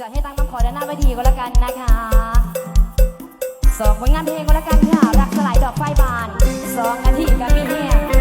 จะให้ตั้งมาขอด้านหน้าไปทีก็แล้วกันนะคะสองผลงานเพลงก็แล้วกันค่ะรักสลายดอกไฟบานสองอาทิตย์ก็มีแห้ย